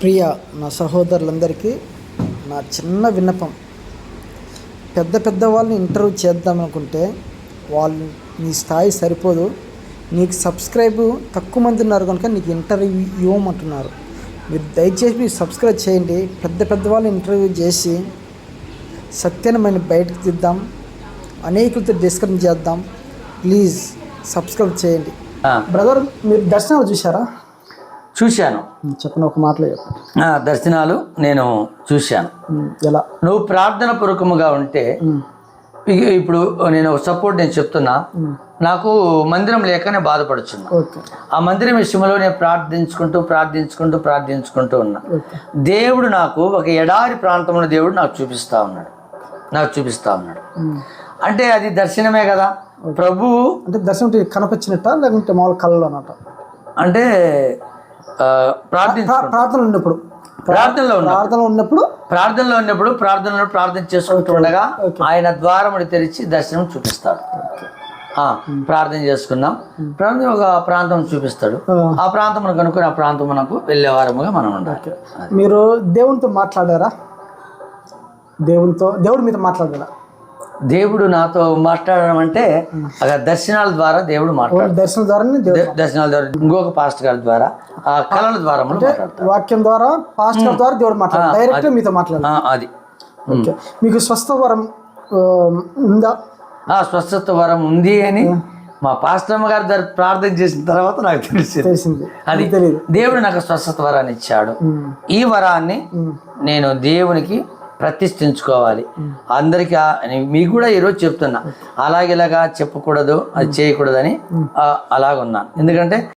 ప్రియ నా సహోదరులందరికీ నా చిన్న విన్నపం. పెద్ద పెద్ద వాళ్ళని ఇంటర్వ్యూ చేద్దాం అనుకుంటే వాళ్ళు నీ స్థాయి సరిపోదు. నీకు సబ్స్క్రైబ్ తక్కువ మంది ఉన్నారు కనుక నీకు ఇంటర్వ్యూ ఇవ్వమంటున్నారు. మీరు దయచేసి మీరు సబ్స్క్రైబ్ చేయండి. పెద్ద పెద్ద వాళ్ళని ఇంటర్వ్యూ చేసి సత్యాన్ని మనం బయటకు తీద్దాం అనేకులతో డిస్కషన్ చేద్దాం. ప్లీజ్ సబ్స్క్రైబ్ చేయండి. బ్రదర్ మీరు దర్శనాలు చూసారా చూశాను. చెప్పండి ఒక మాటలో దర్శనాలు నేను చూశాను. ఎలా? నువ్వు ప్రార్థన పూర్వకముగా ఉంటే ఇప్పుడు నేను సపోర్ట్ నేను చెప్తున్నా. నాకు మందిరం లేకనే బాధపడుచున్నా ఆ మందిరం విషయంలో నేను ప్రార్థించుకుంటూ ప్రార్థించుకుంటూ ప్రార్థించుకుంటూ ఉన్నా. దేవుడు నాకు ఒక ఎడారి ప్రాంతంలో దేవుడు నాకు చూపిస్తా ఉన్నాడు. నాకు చూపిస్తా ఉన్నాడు. అంటే అది దర్శనమే కదా. ప్రభువు అంటే దర్శనం కనపచ్చినట్ట లేకుంటే మామూలు కళ్ళలో అన్నట్ట అంటే ప్రార్థన ఉన్నప్పుడు. ప్రార్థనలో ఉన్నా ప్రార్థన ఉన్నప్పుడు. ప్రార్థనలో ఉన్నప్పుడు ప్రార్థనలో ప్రార్థన చేసుకుంటూ ఉండగా ఆయన ద్వారముడి తెరిచి దర్శనం చూపిస్తాడు. ప్రార్థన చేసుకున్నాం ప్రార్థన ఒక ప్రాంతం చూపిస్తాడు. ఆ, ప్రాంతం కనుక్కొని ఆ ప్రాంతం మనకు వెళ్ళే వారముగా మనం ఉండాలి. మీరు దేవునితో మాట్లాడారా? దేవునితో దేవుడు మీతో మాట్లాడారా? దేవుడు నాతో మాట్లాడడం అంటే అక్కడ దర్శనాల ద్వారా దేవుడు మాట్లాడు దర్శనం దేవుడు. దర్శనాల ద్వారా ఇంకొక పాస్టర్ గారి ద్వారా ఆ కళల ద్వారా వాక్యం ద్వారా పాస్టర్ ద్వారా దేవుడు మాట్లాడారు డైరెక్ట్ మీతో మాట్లాడారు ఆ, అది. మీకు స్వస్థ వరం ఉందా? ఆ స్వస్థత వరం ఉంది అని మా పాస్టమ్మ గారి దగ్గర ప్రార్థన చేసిన తర్వాత నాకు తెలిసింది. తెలిసింది. అది తెలియదు. దేవుడు నాకు స్వస్థత వరాన్ని ఇచ్చాడు. ఈ వరాన్ని నేను దేవునికి ప్రతిష్ఠించుకోవాలి. అందరికీ మీకు కూడా ఈరోజు చెప్తున్నా. అలాగిలాగా చెప్పకూడదు అది చేయకూడదని అలాగున్నాను. ఎందుకంటే